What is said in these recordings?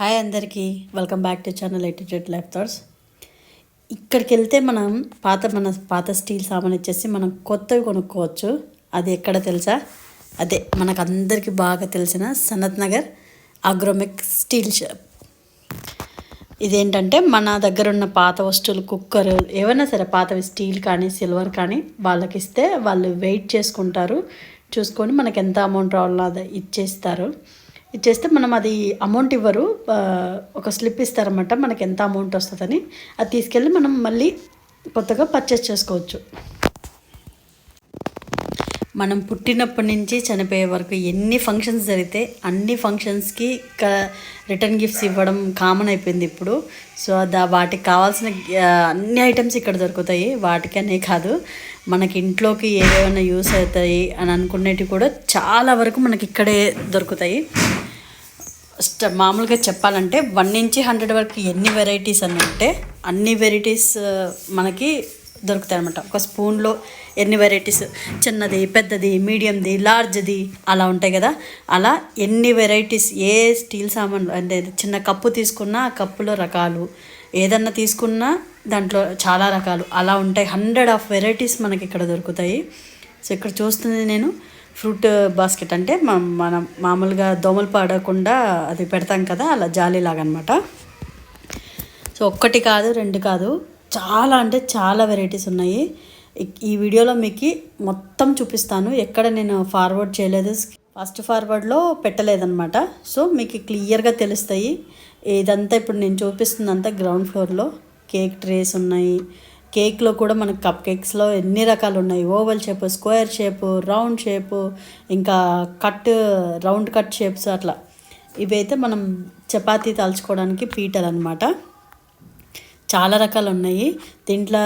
Hi అందరికీ. Welcome back to channel attitude life thoughts. ఇక్కడికి వెళ్తే మనం పాత మన పాత స్టీల్ సామాన్ వచ్చేసి మనం కొత్తవి కొనుక్కోవచ్చు. అది ఎక్కడ తెలుసా? అదే మనకు అందరికీ బాగా తెలిసిన సనత్ నగర్ అగ్రోమిక్ స్టీల్ షాప్. ఇదేంటంటే మన దగ్గర ఉన్న పాత వస్తువులు కుక్కర్ ఏవైనా సరే పాతవి స్టీల్ కానీ సిల్వర్ కానీ వాళ్ళకి ఇస్తే వాళ్ళు వెయిట్ చేసుకుంటారు. చూసుకొని మనకు ఎంత అమౌంట్ రావాలో అది ఇచ్చేస్తారు. ఇచ్చేస్తే మనం అది అమౌంట్ ఇవ్వరు ఒక స్లిప్ ఇస్తారన్నమాట మనకి ఎంత అమౌంట్ వస్తుందని. అది తీసుకెళ్ళి మనం మళ్ళీ కొత్తగా పర్చేస్ చేసుకోవచ్చు. మనం పుట్టినప్పటి నుంచి చనిపోయే వరకు ఎన్ని ఫంక్షన్స్ జరిగితే అన్ని ఫంక్షన్స్కి క రిటర్న్ గిఫ్ట్స్ ఇవ్వడం కామన్ అయిపోయింది ఇప్పుడు. సో దా వాటికి కావాల్సిన అన్ని ఐటమ్స్ ఇక్కడ దొరుకుతాయి. వాటికనే కాదు. మనకి ఇంట్లోకి ఏవేమైనా యూస్ అవుతాయి అని అనుకునేటివి కూడా చాలా వరకు మనకి ఇక్కడే దొరుకుతాయి. స్ట- మామూలుగా చెప్పాలంటే వన్ నుంచి హండ్రెడ్ వరకు ఎన్ని వెరైటీస్ అని అంటే అన్ని వెరైటీస్ మనకి దొరుకుతాయి అనమాట ఒక స్పూన్లో ఎన్ని వెరైటీస్ చిన్నది పెద్దది మీడియంది లార్జ్ది అలా ఉంటాయి కదా. అలా ఎన్ని వెరైటీస్ ఏ స్టీల్ సామాన్ అంటే చిన్న కప్పు తీసుకున్నా ఆ కప్పులో రకాలు. ఏదన్నా తీసుకున్నా దాంట్లో చాలా రకాలు. అలా ఉంటాయి. హండ్రెడ్ ఆఫ్ వెరైటీస్ మనకి ఇక్కడ దొరుకుతాయి. సో ఇక్కడ చూస్తుంది నేను ఫ్రూట్ బాస్కెట్ అంటే మనం మామూలుగా దోమలు పడకుండా అది పెడతాం కదా అలా జాలీలాగా అనమాట సో ఒక్కటి కాదు రెండు కాదు. చాలా అంటే చాలా వెరైటీస్ ఉన్నాయి. ఈ వీడియోలో మీకు మొత్తం చూపిస్తాను. ఎక్కడ నేను ఫార్వర్డ్ చేయలేదు. ఫస్ట్ ఫార్వర్డ్లో పెట్టలేదన్నమాట. సో మీకు క్లియర్గా తెలుస్తాయి. ఇదంతా ఇప్పుడు నేను చూపిస్తుందంతా గ్రౌండ్ ఫ్లోర్లో కేక్ ట్రేస్ ఉన్నాయి. కేక్లో కూడా మనకు కప్ కేక్స్లో ఎన్ని రకాలు ఉన్నాయి? Oval shape square shape round shape ఇంకా కట్ రౌండ్ కట్ షేప్స్ అట్లా. ఇవైతే మనం చపాతీ తలుచుకోవడానికి పీటలు అనమాట చాలా రకాలు ఉన్నాయి దీంట్లో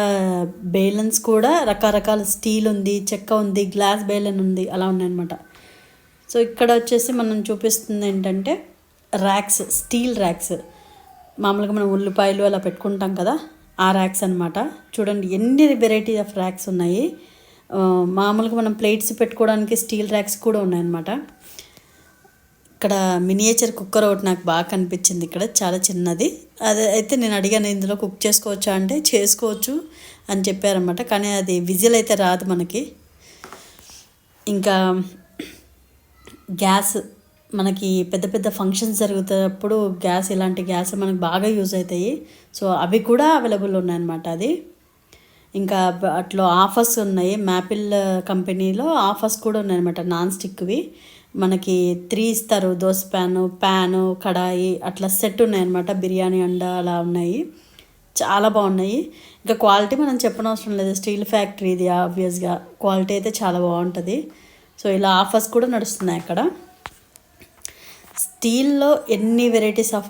బేలన్స్ కూడా రకరకాల స్టీల్ ఉంది చెక్క ఉంది గ్లాస్ బేలన్ ఉంది అలా ఉన్నాయన్నమాట. సో ఇక్కడ వచ్చేసి మనం చూపిస్తుంది ఏంటంటే ర్యాక్స్ స్టీల్ ర్యాక్స్ మామూలుగా మనం ఉల్లిపాయలు అలా పెట్టుకుంటాం కదా ఆ ర్యాక్స్ అనమాట చూడండి ఎన్ని వెరైటీ ఆఫ్ ర్యాక్స్ ఉన్నాయి. మామూలుగా మనం ప్లేట్స్ పెట్టుకోవడానికి స్టీల్ ర్యాక్స్ కూడా ఉన్నాయన్నమాట. ఇక్కడ మినియేచర్ కుక్కర్ ఒకటి నాకు బాగా కనిపించింది ఇక్కడ చాలా చిన్నది. అది అయితే నేను అడిగాను ఇందులో కుక్ చేసుకోవచ్చా అంటే చేసుకోవచ్చు అని చెప్పారనమాట కానీ అది విజిల్ అయితే రాదు మనకి. ఇంకా గ్యాస్ మనకి పెద్ద పెద్ద ఫంక్షన్స్ జరుగుతున్నప్పుడు గ్యాస్ ఇలాంటి గ్యాస్ మనకు బాగా యూజ్ అవుతాయి. సో అవి కూడా అవైలబుల్ ఉన్నాయన్నమాట అది. ఇంకా అట్లా ఆఫర్స్ ఉన్నాయి. మ్యాపిల్ కంపెనీలో ఆఫర్స్ కూడా ఉన్నాయన్నమాట నాన్ స్టిక్వి. మనకి త్రీ ఇస్తారు దోశ ప్యాను ప్యాను కడాయి అట్లా సెట్ ఉన్నాయన్నమాట. బిర్యానీ అండ అలా ఉన్నాయి. చాలా బాగున్నాయి. ఇంకా క్వాలిటీ మనం చెప్పనవసరం లేదు. స్టీల్ ఫ్యాక్టరీది ఆబ్వియస్గా క్వాలిటీ అయితే చాలా బాగుంటుంది. సో ఇలా ఆఫర్స్ కూడా నడుస్తున్నాయి అక్కడ. స్టీల్లో ఎన్ని వెరైటీస్ ఆఫ్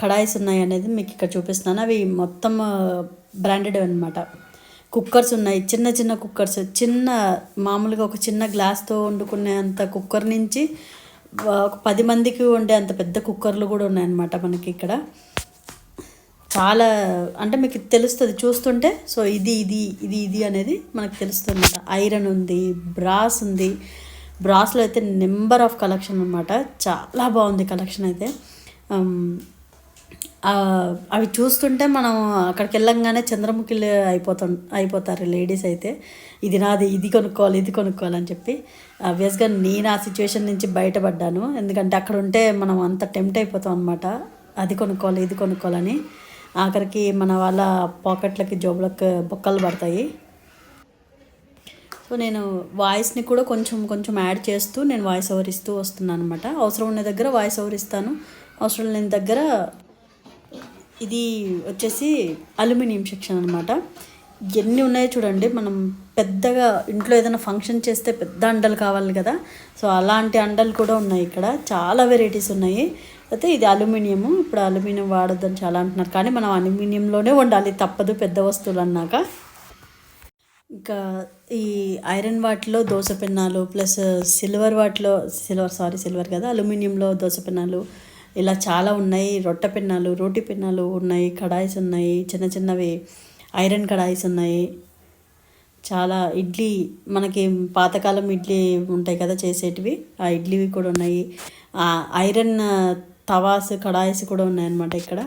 కడాయిస్ ఉన్నాయి అనేది మీకు ఇక్కడ చూపిస్తున్నాను. అవి మొత్తం బ్రాండెడ్ అనమాట కుక్కర్స్ ఉన్నాయి. చిన్న చిన్న కుక్కర్స్. చిన్న మామూలుగా ఒక చిన్న గ్లాస్తో వండుకునే అంత కుక్కర్ నుంచి ఒక పది మందికి వండే అంత పెద్ద కుక్కర్లు కూడా ఉన్నాయన్నమాట మనకి ఇక్కడ. చాలా అంటే మీకు తెలుస్తుంది. చూస్తుంటే సో ఇది ఇది ఇది ఇది అనేది మనకు తెలుస్తుంది ఐరన్ ఉంది బ్రాస్ ఉంది. బ్రాస్లో అయితే నెంబర్ ఆఫ్ కలెక్షన్ అనమాట చాలా బాగుంది కలెక్షన్ అయితే. అవి చూస్తుంటే మనం అక్కడికి వెళ్ళంగానే చంద్రముఖిలు అయిపోతాం అయిపోతారు లేడీస్ అయితే. ఇది నాది ఇది కొనుక్కోవాలి ఇది కొనుక్కోవాలి అని చెప్పి. ఆబ్వియస్గా నేను ఆ సిచ్యువేషన్ నుంచి బయటపడ్డాను. ఎందుకంటే అక్కడ ఉంటే మనం అంత టెంప్ట్ అయిపోతాం అనమాట అది కొనుక్కోవాలి ఇది కొనుక్కోవాలని. ఆఖరికి మన వాళ్ళ పాకెట్లకి జోబులకు బొక్కలు పడతాయి. సో నేను వాయిస్ని కూడా కొంచెం కొంచెం యాడ్ చేస్తూ నేను వాయిస్ ఓవర్ ఇస్తూ వస్తున్నాను అనమాట అవసరం ఉన్న దగ్గర వాయిస్ ఓవర్ ఇస్తాను. అవసరం లేని దగ్గర ఇది వచ్చేసి అల్యూమినియం సెక్షన్ అనమాట ఎన్ని ఉన్నాయో చూడండి. మనం పెద్దగా ఇంట్లో ఏదైనా ఫంక్షన్ చేస్తే పెద్ద అండలు కావాలి కదా. సో అలాంటి అండలు కూడా ఉన్నాయి ఇక్కడ. చాలా వెరైటీస్ ఉన్నాయి. అయితే ఇది అల్యూమినియము. ఇప్పుడు అల్యూమినియం వాడొద్దని చాలా అంటున్నారు. కానీ మనం అల్యూమినియంలోనే వండాలి. తప్పదు. పెద్ద వస్తువులు అన్నాక. ఇంకా ఈ ఐరన్ వాటిలో దోశ పెన్నాలు ప్లస్ సిల్వర్ వాటిలో సిల్వర్ సారీ సిల్వర్ కదా. అల్యూమినియంలో దోశ పెన్నాలు ఇలా చాలా ఉన్నాయి. రొట్టె పిన్నాలు రోటి పిన్నాలు ఉన్నాయి. కడాయిస్ ఉన్నాయి. చిన్న చిన్నవి ఐరన్ కడాయిస్ ఉన్నాయి. చాలా ఇడ్లీ మనకి పాతకాలం ఇడ్లీ ఉంటాయి కదా చేసేటివి. ఆ ఇడ్లీవి కూడా ఉన్నాయి. ఆ ఐరన్ తవాస్ కడాయిస్ కూడా ఉన్నాయన్నమాట ఇక్కడ.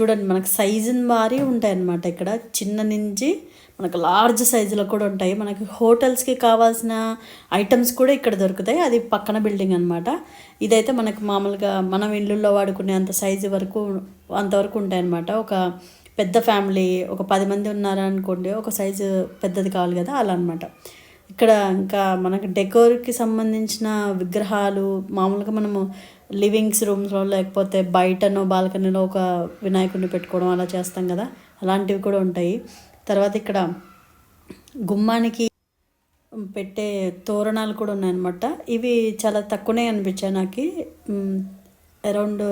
చూడండి మనకు సైజుని వారి ఉంటాయన్నమాట ఇక్కడ. చిన్న నుంచి మనకు లార్జ్ సైజులో కూడా ఉంటాయి. మనకి హోటల్స్కి కావాల్సిన ఐటమ్స్ కూడా ఇక్కడ దొరుకుతాయి. అది పక్కన బిల్డింగ్ అనమాట ఇదైతే మనకు మామూలుగా మనం ఇళ్ళల్లో వాడుకునే అంత సైజు వరకు అంతవరకు ఉంటాయన్నమాట. ఒక పెద్ద ఫ్యామిలీ ఒక పది మంది ఉన్నారనుకోండి ఒక సైజు పెద్దది కావాలి కదా అలా అనమాట ఇక్కడ ఇంకా మనకి డెకోర్కి సంబంధించిన విగ్రహాలు మామూలుగా మనము లివింగ్స్ రూమ్స్లో లేకపోతే బయటనో బాల్కనీలో ఒక వినాయకుడిని పెట్టుకోవడం అలా చేస్తాం కదా అలాంటివి కూడా ఉంటాయి. తర్వాత ఇక్కడ గుమ్మానికి పెట్టే తోరణాలు కూడా ఉన్నాయన్నమాట. ఇవి చాలా తక్కువనే అనిపించాయి నాకు. అరౌండ్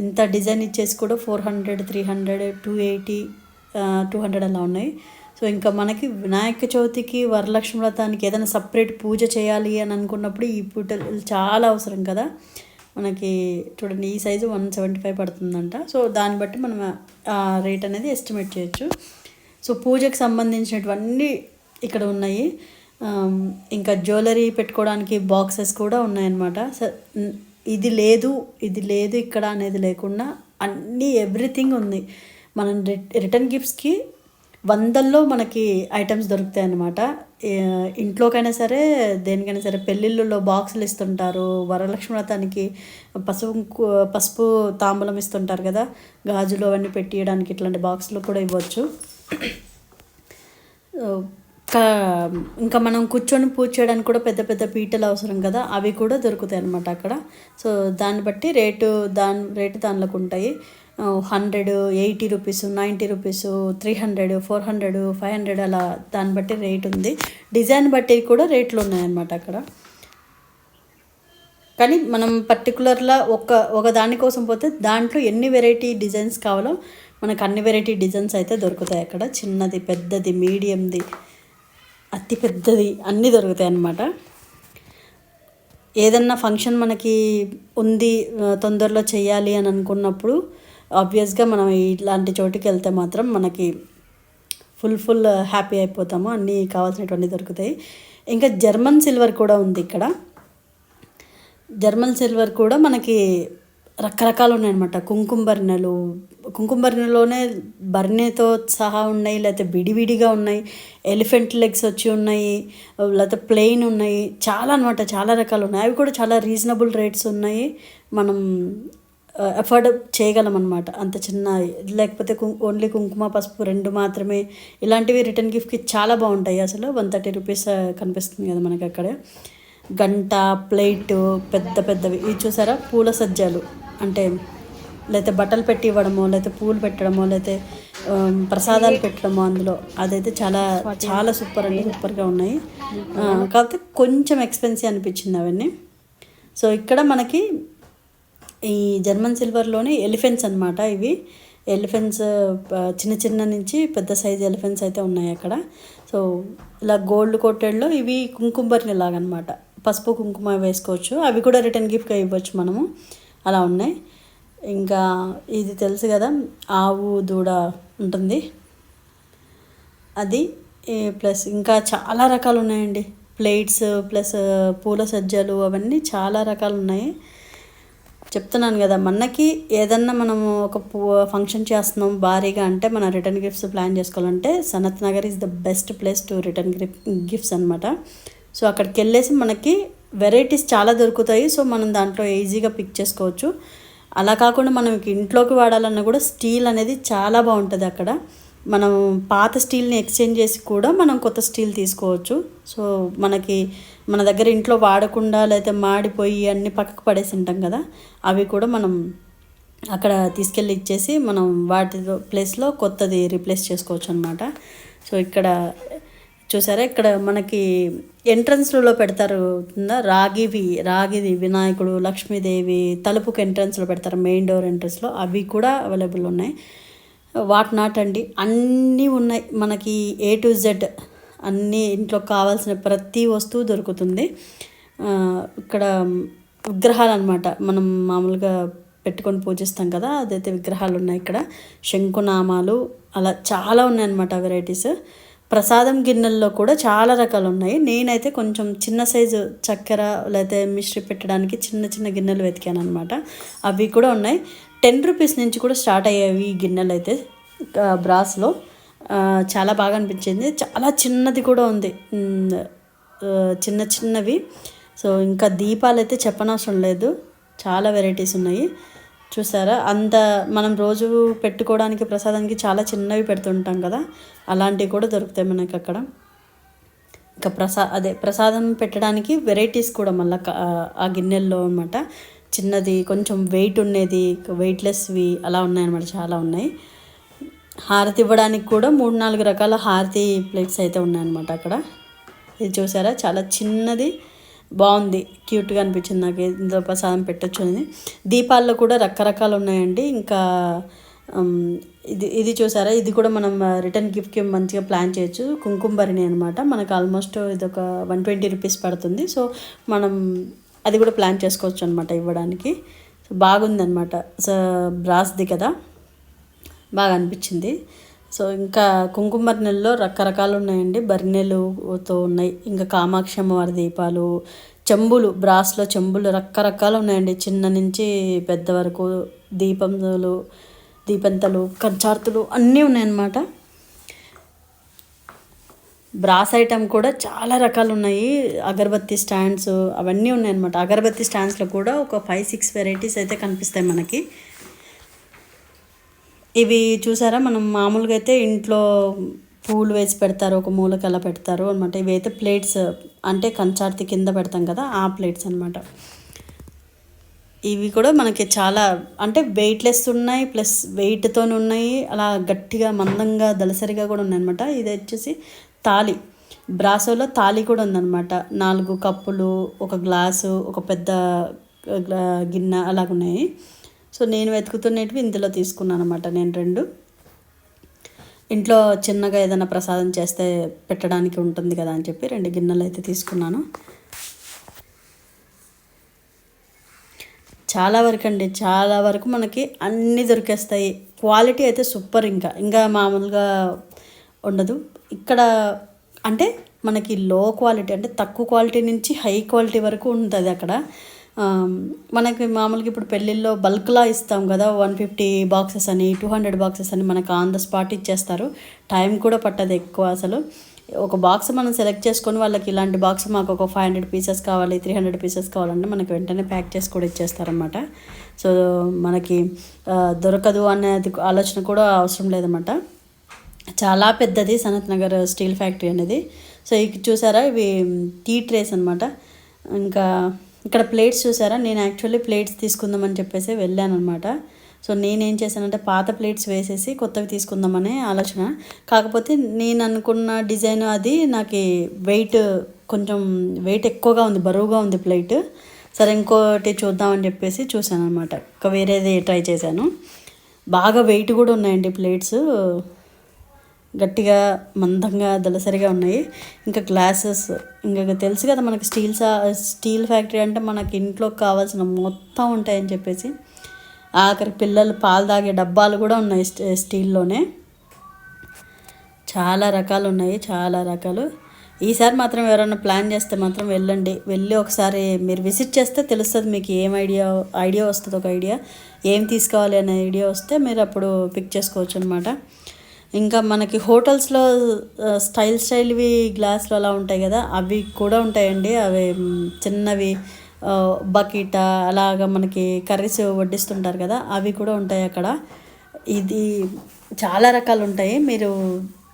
ఇంత డిజైన్ ఇచ్చేసి కూడా four hundred three hundred two eighty two hundred అలా ఉన్నాయి. సో ఇంకా మనకి వినాయక చవితికి వరలక్ష్మి వ్రతానికి ఏదైనా సపరేట్ పూజ చేయాలి అని అనుకున్నప్పుడు ఈ పూటలు చాలా అవసరం కదా. మనకి చూడండి ఈ సైజు వన్ సెవెంటీ ఫైవ్ పడుతుందంట. సో దాన్ని బట్టి మనం ఆ రేట్ అనేది ఎస్టిమేట్ చేయొచ్చు. సో పూజకు సంబంధించినటువన్నీ ఇక్కడ ఉన్నాయి. ఇంకా జ్యువెలరీ పెట్టుకోవడానికి బాక్సెస్ కూడా ఉన్నాయన్నమాట. స- ఇది లేదు ఇది లేదు ఇక్కడ అనేది లేకుండా అన్నీ ఎవ్రీథింగ్ ఉంది. మనం రిటర్న్ గిఫ్ట్స్కి వందల్లో మనకి ఐటమ్స్ దొరుకుతాయి అన్నమాట ఇంట్లోకైనా సరే దేనికైనా సరే పెళ్ళిళ్ళలో బాక్సులు ఇస్తుంటారు. వరలక్ష్మి వ్రతానికి పసుపు పసుపు తాంబూలం ఇస్తుంటారు కదా. గాజులు అవన్నీ పెట్టియడానికి ఇట్లాంటి బాక్సులు కూడా ఇవ్వచ్చు. ఇంకా మనం కూర్చొని పూజ చేయడానికి కూడా పెద్ద పెద్ద పీటలు అవసరం కదా అవి కూడా దొరుకుతాయి అన్నమాట అక్కడ. సో దాన్ని బట్టి రేటు దాని రేటు దానిలోకి ఉంటాయి. Hundred eighty rupees ninety rupees three hundred four hundred five hundred అలా దాన్ని బట్టి రేట్ ఉంది. డిజైన్ బట్టి కూడా రేట్లు ఉన్నాయన్నమాట అక్కడ. కానీ మనం పర్టికులర్లా ఒక ఒక దానికోసం పోతే దాంట్లో ఎన్ని వెరైటీ డిజైన్స్ కావాలో మనకు అన్ని వెరైటీ డిజైన్స్ అయితే దొరుకుతాయి అక్కడ. చిన్నది పెద్దది మీడియంది అతి పెద్దది అన్నీ దొరుకుతాయి అన్నమాట. ఏదన్నా ఫంక్షన్ మనకి ఉంది తొందరలో చేయాలి అని అనుకున్నప్పుడు ఆబ్వియస్గా మనం ఇలాంటి చోటుకి వెళ్తే మాత్రం మనకి ఫుల్ ఫుల్ హ్యాపీ అయిపోతాము. అన్నీ కావాల్సినటువంటి దొరుకుతాయి. ఇంకా జర్మన్ సిల్వర్ కూడా ఉంది ఇక్కడ. జర్మన్ సిల్వర్ కూడా మనకి రకరకాలు ఉన్నాయన్నమాట. కుంకుమ బర్ణెలు కుంకుమ బర్ణెలోనే బర్ణెతో సహా ఉన్నాయి లేకపోతే విడివిడిగా ఉన్నాయి ఎలిఫెంట్ లెగ్స్ వచ్చి ఉన్నాయి లేకపోతే ప్లెయిన్ ఉన్నాయి చాలా అనమాట చాలా రకాలు ఉన్నాయి. అవి కూడా చాలా రీజనబుల్ రేట్స్ ఉన్నాయి. మనం అఫోర్డ్ చేయగలం అనమాట అంత చిన్న లేకపోతే కు ఓన్లీ కుంకుమ పసుపు రెండు మాత్రమే. ఇలాంటివి రిటర్న్ గిఫ్ట్కి చాలా బాగుంటాయి అసలు. వన్ థర్టీ రూపీస్ కనిపిస్తుంది కదా మనకి అక్కడ. గంట ప్లేటు పెద్ద పెద్దవి. ఇవి చూసారా? పూల సజ్జాలు. అంటే లేకపోతే బట్టలు పెట్టి ఇవ్వడమో లేకపోతే పూలు పెట్టడమో లేకపోతే ప్రసాదాలు పెట్టడమో అందులో. అదైతే చాలా చాలా సూపర్ అండి సూపర్గా ఉన్నాయి. కాకపోతే కొంచెం ఎక్స్పెన్సివ్ అనిపించింది అవన్నీ. సో ఇక్కడ మనకి ఈ జర్మన్ సిల్వర్లోని ఎలిఫెంట్స్ అన్నమాట ఇవి. ఎలిఫెంట్స్ చిన్న చిన్న నుంచి పెద్ద సైజ్ ఎలిఫెంట్స్ అయితే ఉన్నాయి అక్కడ. సో ఇలా గోల్డ్ కోటెడ్లో ఇవి కుంకుంబర్ని లాగనమాట పసుపు కుంకుమ వేసుకోవచ్చు. అవి కూడా రిటర్న్ గిఫ్ట్గా ఇవ్వచ్చు మనము. అలా ఉన్నాయి. ఇంకా ఇది తెలుసు కదా ఆవు దూడ ఉంటుంది. అది ప్లస్ ఇంకా చాలా రకాలు ఉన్నాయండి. ప్లేట్స్ ప్లస్ పూల సజ్జలు అవన్నీ చాలా రకాలు ఉన్నాయి. చెప్తున్నాను కదా మనకి ఏదన్నా మనము ఒక పూ- ఫంక్షన్ చేస్తున్నాం భారీగా అంటే మన రిటర్న్ గిఫ్ట్స్ ప్లాన్ చేసుకోవాలంటే Sanath Nagar is the best place to return gifts అనమాట సో అక్కడికి వెళ్ళేసి మనకి వెరైటీస్ చాలా దొరుకుతాయి. సో మనం దాంట్లో ఈజీగా పిక్ చేసుకోవచ్చు. అలా కాకుండా మనం ఇంట్లోకి వాడాలన్నా కూడా స్టీల్ అనేది చాలా బాగుంటుంది అక్కడ. మనం పాత స్టీల్ని ఎక్స్చేంజ్ చేసి కూడా మనం కొత్త స్టీల్ తీసుకోవచ్చు. సో మనకి మన దగ్గర ఇంట్లో వాడకుండా లేకపోతే మాడిపోయి అన్ని పక్కకు పడేసి ఉంటాం కదా అవి కూడా మనం అక్కడ తీసుకెళ్ళి ఇచ్చేసి మనం వాటి ప్లేస్లో కొత్తది రీప్లేస్ చేసుకోవచ్చు అనమాట సో ఇక్కడ చూసారా? ఇక్కడ మనకి ఎంట్రన్స్లలో పెడతారు రాగివి రాగిది వినాయకుడు లక్ష్మీదేవి తలుపుకి ఎంట్రన్స్లో పెడతారు మెయిన్ డోర్ ఎంట్రన్స్లో అవి కూడా అవైలబుల్ ఉన్నాయి. వాట్ నాట్ అండి అన్నీ ఉన్నాయి. మనకి ఏ టు జెడ్ అన్నీ ఇంట్లో కావాల్సిన ప్రతి వస్తువు దొరుకుతుంది. ఇక్కడ విగ్రహాలు అనమాట మనం మామూలుగా పెట్టుకొని పూజిస్తాం కదా అదైతే విగ్రహాలు ఉన్నాయి ఇక్కడ. శంకునామాలు అలా చాలా ఉన్నాయన్నమాట వెరైటీస్ ప్రసాదం గిన్నెల్లో కూడా చాలా రకాలు ఉన్నాయి నేనైతే కొంచెం చిన్న సైజు చక్కెర లేకపోతే మిశ్రీ పెట్టడానికి చిన్న చిన్న గిన్నెలు వెతికాను అనమాట అవి కూడా ఉన్నాయి. టెన్ రూపీస్ నుంచి కూడా స్టార్ట్ అయ్యేవి ఈ గిన్నెలు అయితే బ్రాస్లో. చాలా బాగా అనిపించింది. చాలా చిన్నది కూడా ఉంది. చిన్న చిన్నవి. సో ఇంకా దీపాలు అయితే చెప్పనవసరం లేదు. చాలా వెరైటీస్ ఉన్నాయి. చూసారా? అంత మనం రోజు పెట్టుకోవడానికి ప్రసాదానికి చాలా చిన్నవి పెడుతుంటాం కదా? అలాంటివి కూడా దొరుకుతాయి మనకి అక్కడ ఇంకా ప్రసా అదే ప్రసాదం పెట్టడానికి వెరైటీస్ కూడా మళ్ళీ ఆ గిన్నెల్లో అనమాట చిన్నది కొంచెం వెయిట్ ఉండేది వెయిట్లెస్వి అలా ఉన్నాయన్నమాట చాలా ఉన్నాయి. హారతి ఇవ్వడానికి కూడా మూడు నాలుగు రకాల హారతి ప్లేట్స్ అయితే ఉన్నాయన్నమాట అక్కడ. ఇది చూసారా? చాలా చిన్నది బాగుంది క్యూట్గా అనిపించింది నాకు. ఇందులో ప్రసాదం పెట్టచ్చు అని. దీపాల్లో కూడా రకరకాలు ఉన్నాయండి. ఇంకా ఇది ఇది చూసారా? ఇది కూడా మనం రిటర్న్ గిఫ్ట్కి మంచిగా ప్లాన్ చేయొచ్చు. కుంకుంబరిని అనమాట మనకు ఆల్మోస్ట్ ఇది ఒక వన్ ట్వంటీ రూపీస్ పడుతుంది. సో మనం అది కూడా ప్లాన్ చేసుకోవచ్చు అనమాట ఇవ్వడానికి. సో బాగుందన్నమాట. సో బ్రాస్ది కదా. బాగా అనిపించింది. సో ఇంకా కుంకుమ బర్నెల్లో రకరకాలు ఉన్నాయండి. బర్నెలుతో ఉన్నాయి. ఇంకా కామాక్షి అమ్మవారి దీపాలు చెంబులు బ్రాస్లో చెంబులు రకరకాలు ఉన్నాయండి. చిన్న నుంచి పెద్ద వరకు దీపంలు దీపంతలు కంచార్తులు అన్నీ ఉన్నాయన్నమాట. బ్రాస్ ఐటమ్ కూడా చాలా రకాలు ఉన్నాయి. అగరబత్తి స్టాండ్స్ అవన్నీ ఉన్నాయన్నమాట. అగరబత్తి స్టాండ్స్లో కూడా ఒక ఫైవ్ సిక్స్ వెరైటీస్ అయితే కనిపిస్తాయి మనకి. ఇవి చూసారా? మనం మామూలుగా అయితే ఇంట్లో పూలు వేసి పెడతారు ఒక మూలకి అలా పెడతారు అనమాట ఇవి అయితే ప్లేట్స్ అంటే కంచార్తి కింద పెడతాం కదా ఆ ప్లేట్స్ అనమాట ఇవి కూడా మనకి చాలా అంటే వెయిట్లెస్ ఉన్నాయి ప్లస్ వెయిట్తో ఉన్నాయి అలా గట్టిగా మందంగా దళసరిగా కూడా ఉన్నాయన్నమాట ఇది వచ్చేసి తాళి. బ్రాసోలో తాళి కూడా ఉందన్నమాట. నాలుగు కప్పులు ఒక గ్లాసు ఒక పెద్ద గిన్నె గిన్నె అలాగున్నాయి. సో నేను వెతుకుతున్నవి ఇందులో తీసుకున్నాను అనమాట నేను రెండు. ఇంట్లో చిన్నగా ఏదైనా ప్రసాదం చేస్తే పెట్టడానికి ఉంటుంది కదా అని చెప్పి రెండు గిన్నెలు అయితే తీసుకున్నాను. చాలా వరకు అండి చాలా వరకు మనకి అన్నీ దొరికేస్తాయి. క్వాలిటీ అయితే సూపర్ ఇంకా. ఇంకా మామూలుగా ఉండదు. ఇక్కడ అంటే మనకి లో క్వాలిటీ అంటే తక్కువ క్వాలిటీ నుంచి హై క్వాలిటీ వరకు ఉంటుంది అక్కడ. మనకి మామూలుగా ఇప్పుడు పెళ్ళిళ్ళలో బల్క్లా ఇస్తాం కదా వన్ ఫిఫ్టీ బాక్సెస్ అని టూ హండ్రెడ్ బాక్సెస్ అని మనకు ఆన్ ద స్పాట్ ఇచ్చేస్తారు. టైం కూడా పట్టదు ఎక్కువ అసలు. ఒక బాక్స్ మనం సెలెక్ట్ చేసుకొని వాళ్ళకి ఇలాంటి బాక్స్ మాకు ఒక ఫైవ్ హండ్రెడ్ పీసెస్ కావాలి త్రీ హండ్రెడ్ పీసెస్ కావాలంటే మనకి వెంటనే ప్యాక్ చేసి కూడా ఇచ్చేస్తారనమాట సో మనకి దొరకదు అనేది ఆలోచన కూడా అవసరం లేదన్నమాట. చాలా పెద్దది సనత్ నగర్ స్టీల్ ఫ్యాక్టరీ అనేది. సో ఇక చూసారా? ఇవి టీ ట్రేస్ అనమాట ఇంకా ఇక్కడ ప్లేట్స్ చూసారా? నేను యాక్చువల్లీ ప్లేట్స్ తీసుకుందామని చెప్పేసి వెళ్ళాను అనమాట సో నేనేం చేశానంటే పాత ప్లేట్స్ వేసేసి కొత్తవి తీసుకుందామనే ఆలోచన. కాకపోతే నేను అనుకున్న డిజైన్ అది నాకు వెయిట్ కొంచెం వెయిట్ ఎక్కువగా ఉంది బరువుగా ఉంది ప్లేట్. సరే ఇంకోటి చూద్దామని చెప్పేసి చూశాను అనమాట ఇంకా వేరేది ట్రై చేశాను. బాగా వెయిట్ కూడా ఉన్నాయండి ప్లేట్స్. గట్టిగా మందంగా దళసరిగా ఉన్నాయి. ఇంకా గ్లాసెస్ ఇంకా తెలుసు కదా మనకి స్టీల్ సా స్టీల్ ఫ్యాక్టరీ అంటే మనకి ఇంట్లో కావాల్సిన మొత్తం ఉంటాయని చెప్పేసి. ఆఖరి పిల్లలు పాలు తాగే డబ్బాలు కూడా ఉన్నాయి స్టీల్లోనే. చాలా రకాలు ఉన్నాయి చాలా రకాలు. ఈసారి మాత్రం ఎవరైనా ప్లాన్ చేస్తే మాత్రం వెళ్ళండి. వెళ్ళి ఒకసారి మీరు విజిట్ చేస్తే తెలుస్తుంది మీకు ఏం ఐడియా ఐడియా వస్తుంది ఒక ఐడియా. ఏం తీసుకోవాలి అనే ఐడియా వస్తే మీరు అప్పుడు పిక్ చేసుకోవచ్చు అనమాట ఇంకా మనకి హోటల్స్లో స్టైల్ స్టైల్వి గ్లాసులు అలా ఉంటాయి కదా అవి కూడా ఉంటాయండి. అవి చిన్నవి బకీట బకెట్ అలాగా మనకి కర్రీస్ వడ్డిస్తుంటారు కదా అవి కూడా ఉంటాయి అక్కడ. ఇది చాలా రకాలు ఉంటాయి. మీరు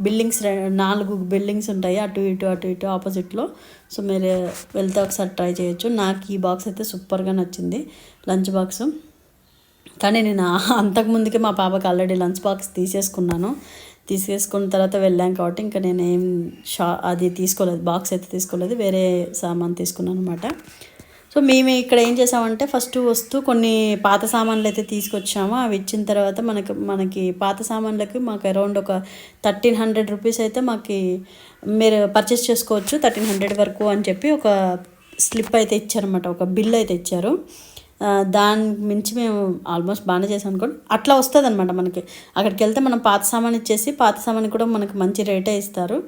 బిల్డింగ్స్ నాలుగు బిల్డింగ్స్ ఉంటాయి అటు ఇటు అటు ఇటు ఆపోజిట్లో. సో మీరు వెళ్తే ఒకసారి ట్రై చేయొచ్చు. నాకు ఈ బాక్స్ అయితే సూపర్గా నచ్చింది లంచ్ బాక్స్. కానీ నేను అంతకుముందుకే మా పాపకి ఆల్రెడీ లంచ్ బాక్స్ తీసేసుకున్నాను. తీసేసుకున్న తర్వాత వెళ్ళాం కాబట్టి ఇంకా నేను ఏం షా అది తీసుకోలేదు బాక్స్ అయితే తీసుకోలేదు వేరే సామాన్ తీసుకున్నాను అనమాట సో మేము ఇక్కడ ఏం చేసామంటే ఫస్ట్ వస్తూ కొన్ని పాత సామాన్లు అయితే తీసుకొచ్చాము. అవి ఇచ్చిన తర్వాత మనకు మనకి పాత సామాన్లకి మాకు అరౌండ్ ఒక థర్టీన్ హండ్రెడ్ రూపీస్ అయితే మాకు మీరు పర్చేస్ చేసుకోవచ్చు థర్టీన్ హండ్రెడ్ వరకు అని చెప్పి ఒక స్లిప్ అయితే ఇచ్చారనమాట ఒక బిల్ అయితే ఇచ్చారు. దాని మించి మేము ఆల్మోస్ట్ బాగానే చేసాం అనుకోండి. అట్లా వస్తుంది అనమాట మనకి. అక్కడికి వెళ్తే మనం పాత సామాన్ ఇచ్చేసి పాత సామాన్ కూడా మనకు మంచి రేటే ఇస్తారు.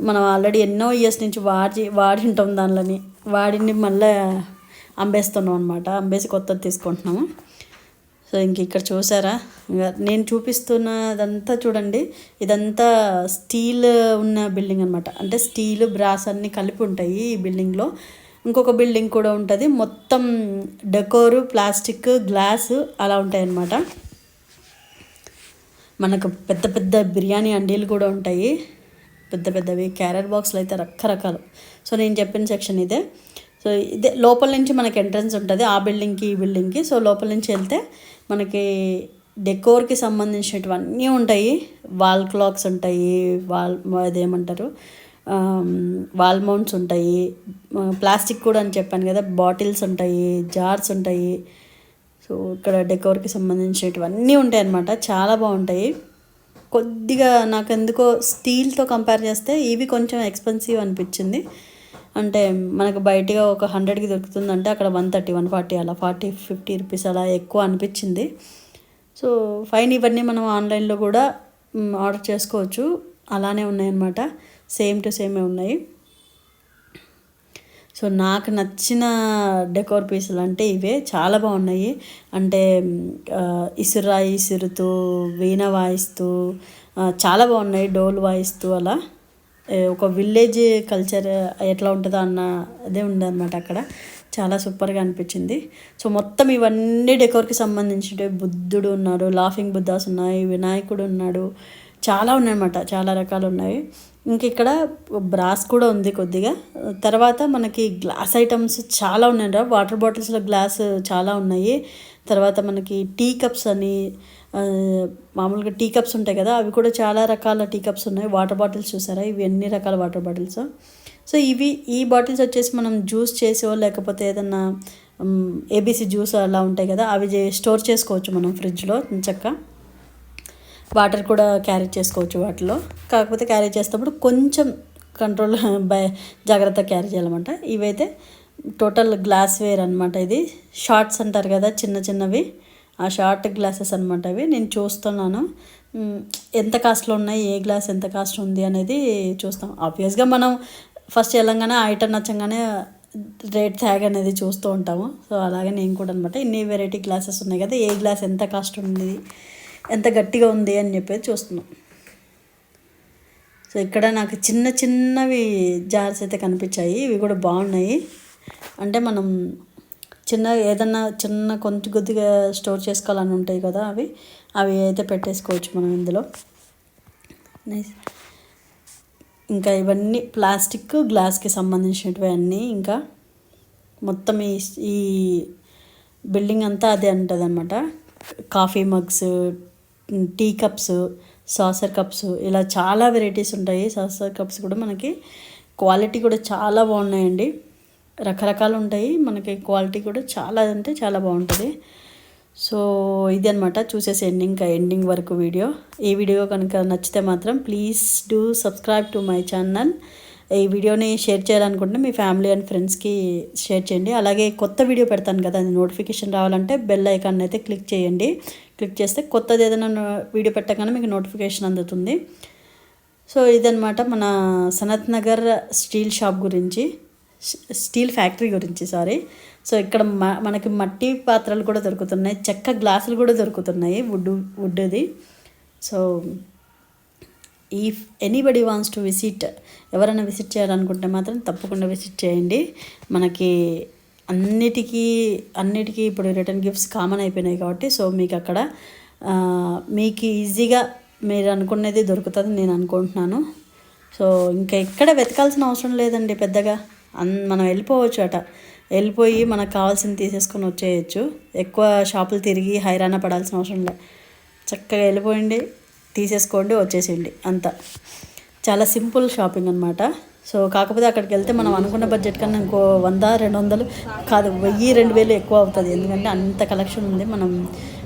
మనం ఆల్రెడీ ఎన్నో ఇయర్స్ నుంచి వాడి వాడి ఉంటాం దానిలోని. వాడిని మళ్ళీ అమ్మేస్తున్నాం అనమాట అమ్మేసి కొత్తది తీసుకుంటున్నాము. సో ఇంక ఇక్కడ చూసారా? నేను చూపిస్తున్నదంతా చూడండి. ఇదంతా స్టీల్ ఉన్న బిల్డింగ్ అనమాట అంటే స్టీల్ బ్రాస్ అన్నీ కలిపి ఉంటాయి ఈ బిల్డింగ్లో. ఇంకొక బిల్డింగ్ కూడా ఉంటుంది. మొత్తం డెకోరు ప్లాస్టిక్ గ్లాసు అలా ఉంటాయి అన్నమాట మనకు పెద్ద పెద్ద బిర్యానీ అండీలు కూడా ఉంటాయి. పెద్ద పెద్దవి క్యారెట్ బాక్స్లు అయితే రకరకాలు. సో నేను చెప్పిన సెక్షన్ ఇదే. సో ఇదే లోపల నుంచి మనకి ఎంట్రన్స్ ఉంటుంది ఆ బిల్డింగ్కి ఈ బిల్డింగ్కి. సో లోపల నుంచి వెళ్తే మనకి డెకోర్కి సంబంధించినటువన్నీ ఉంటాయి. వాల్ క్లాక్స్ ఉంటాయి వాల్ అదేమంటారు? వాల్ మౌంట్స్ ఉంటాయి. ప్లాస్టిక్ కూడా అని చెప్పాను కదా బాటిల్స్ ఉంటాయి జార్స్ ఉంటాయి. సో ఇక్కడ డెకోర్కి సంబంధించినటువన్నీ ఉంటాయి అన్నమాట. చాలా బాగుంటాయి. కొద్దిగా నాకు ఎందుకో స్టీల్తో కంపేర్ చేస్తే ఇవి కొంచెం ఎక్స్పెన్సివ్ అనిపించింది. అంటే మనకు బయటగా ఒక హండ్రెడ్కి దొరుకుతుందంటే అక్కడ వన్ థర్టీ వన్ ఫార్టీ అలా ఫార్టీ ఫిఫ్టీ రూపీస్ అలా ఎక్కువ అనిపించింది. సో ఫైన్ ఇవన్నీ మనం ఆన్లైన్లో కూడా ఆర్డర్ చేసుకోవచ్చు. అలానే ఉన్నాయన్నమాట. సేమ్ టు సేమే ఉన్నాయి. సో నాకు నచ్చిన డెకోర్ పీసులు అంటే ఇవే. చాలా బాగున్నాయి. అంటే ఇసురా ఇసురాయి ఇసురుతూ వీణ వాయిస్తూ చాలా బాగున్నాయి. డోల్ వాయిస్తూ అలా. ఒక విలేజ్ కల్చర్ ఎట్లా ఉంటుందో అన్న అదే ఉందన్నమాట అక్కడ. చాలా సూపర్గా అనిపించింది. సో మొత్తం ఇవన్నీ డెకోర్కి సంబంధించిన బుద్ధుడు ఉన్నాడు లాఫింగ్ బుద్ధాస్ ఉన్నాయి వినాయకుడు ఉన్నాడు. చాలా ఉన్నాయన్నమాట. చాలా రకాలు ఉన్నాయి. ఇంక ఇక్కడ బ్రాస్ కూడా ఉంది కొద్దిగా. తర్వాత మనకి గ్లాస్ ఐటమ్స్ చాలా ఉన్నాయి వాటర్ బాటిల్స్లో గ్లాస్ చాలా ఉన్నాయి. తర్వాత మనకి టీ కప్స్ అని మామూలుగా టీ కప్స్ ఉంటాయి కదా అవి కూడా చాలా రకాల టీ కప్స్ ఉన్నాయి. వాటర్ బాటిల్స్ చూసారా? ఇవి ఎన్ని రకాల వాటర్ బాటిల్స్? సో ఇవి ఈ బాటిల్స్ వచ్చేసి మనం జ్యూస్ చేసేవో లేకపోతే ఏదన్నా ఏబీసీ జ్యూస్ అలా ఉంటాయి కదా అవి స్టోర్ చేసుకోవచ్చు మనం ఫ్రిడ్జ్లో చక్కగా వాటర్ కూడా క్యారీ చేసుకోవచ్చు వాటిలో. కాకపోతే క్యారీ చేసేటప్పుడు కొంచెం కంట్రోల్ బై జాగ్రత్త క్యారీ చేయాలన్నమాట. ఇవైతే టోటల్ గ్లాస్ వేర్ అనమాట ఇది. షార్ట్స్ అంటారు కదా చిన్న చిన్నవి. ఆ షార్ట్ గ్లాసెస్ అనమాట అవి. నేను చూస్తున్నాను. ఎంత కాస్ట్లో ఉన్నాయి ఏ గ్లాస్ ఎంత కాస్ట్ ఉంది అనేది చూస్తాం. ఆబ్వియస్గా మనం ఫస్ట్ వెళ్ళంగానే ఐటమ్ నచ్చంగానే రేట్ ట్యాగ్ అనేది చూస్తూ ఉంటాము. సో అలాగే నేను కూడా అనమాట ఇన్ని వెరైటీ గ్లాసెస్ ఉన్నాయి కదా ఏ గ్లాస్ ఎంత కాస్ట్ ఉంది? ఎంత గట్టిగా ఉంది అని చెప్పేసి చూస్తున్నాం. సో ఇక్కడ నాకు చిన్న చిన్నవి జార్స్ అయితే కనిపించాయి. ఇవి కూడా బాగున్నాయి. అంటే మనం చిన్న ఏదన్నా చిన్న కొంచెం కొద్దిగా స్టోర్ చేసుకోవాలని ఉంటాయి కదా అవి అవి అయితే పెట్టేసుకోవచ్చు మనం ఇందులో. నైస్ ఇంకా ఇవన్నీ ప్లాస్టిక్ గ్లాస్కి సంబంధించినవి అన్నీ ఇంకా మొత్తం ఈ ఈ బిల్డింగ్ అంతా అదే ఉంటుంది అనమాట coffee mugs tea cups saucer cups ఇలా చాలా వెరైటీస్ ఉంటాయి. సాసర్ కప్స్ కూడా మనకి క్వాలిటీ కూడా చాలా బాగున్నాయండి. రకరకాలు ఉంటాయి. మనకి క్వాలిటీ కూడా చాలా అంటే చాలా బాగుంటుంది. సో ఇది అనమాట చూసేసేయండి ఇంకా ఎండింగ్ వరకు వీడియో ఈ వీడియో కనుక నచ్చితే మాత్రం please do subscribe to my channel ఈ వీడియోని షేర్ చేయాలనుకుంటే మీ ఫ్యామిలీ అండ్ ఫ్రెండ్స్కి షేర్ చేయండి. అలాగే కొత్త వీడియో పెడతాను కదా అది నోటిఫికేషన్ రావాలంటే బెల్ ఐకాన్ అయితే క్లిక్ చేయండి. క్లిక్ చేస్తే కొత్తది ఏదైనా వీడియో పెట్టగానే మీకు నోటిఫికేషన్ అందుతుంది. సో ఇదనమాట మన సనత్ నగర్ స్టీల్ షాప్ గురించి. స్టీల్ ఫ్యాక్టరీ గురించి సారీ. సో ఇక్కడ మ మనకి మట్టి పాత్రలు కూడా దొరుకుతున్నాయి. చెక్క గ్లాసులు కూడా దొరుకుతున్నాయి wood వుడ్ది. So if anybody wants to visit ఎవరైనా విజిట్ చేయాలనుకుంటే మాత్రం తప్పకుండా విజిట్ చేయండి. మనకి అన్నిటికీ అన్నిటికీ ఇప్పుడు రిటర్న్ గిఫ్ట్స్ కామన్ అయిపోయినాయి కాబట్టి సో మీకు అక్కడ మీకు ఈజీగా మీరు అనుకునేది దొరుకుతుంది నేను అనుకుంటున్నాను. సో ఇంకా ఎక్కడ వెతకాల్సిన అవసరం లేదండి పెద్దగా. అన్ మనం వెళ్ళిపోవచ్చు అట. వెళ్ళిపోయి మనకు కావాల్సింది తీసేసుకొని వచ్చేయచ్చు. ఎక్కువ షాపులు తిరిగి హైరాణ పడాల్సిన అవసరం లేదు చక్కగా వెళ్ళిపోయింది తీసేసుకోండి వచ్చేసేయండి అంత. చాలా సింపుల్ షాపింగ్ అనమాట సో కాకపోతే అక్కడికి వెళ్తే మనం అనుకున్న బడ్జెట్ కన్నా ఇంకో వంద రెండు వందలు కాదు వెయ్యి రెండు వేలు ఎక్కువ అవుతుంది. ఎందుకంటే అంత కలెక్షన్ ఉంది. మనం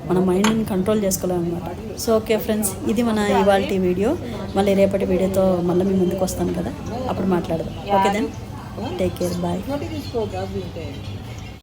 మన మైండ్ని కంట్రోల్ చేసుకోలేము అనమాట సో ఓకే ఫ్రెండ్స్ ఇది మన ఇవాళ వీడియో. మళ్ళీ రేపటి వీడియోతో మళ్ళీ మీ ముందుకు వస్తాను కదా. అప్పుడు మాట్లాడదాం. Okay then take care bye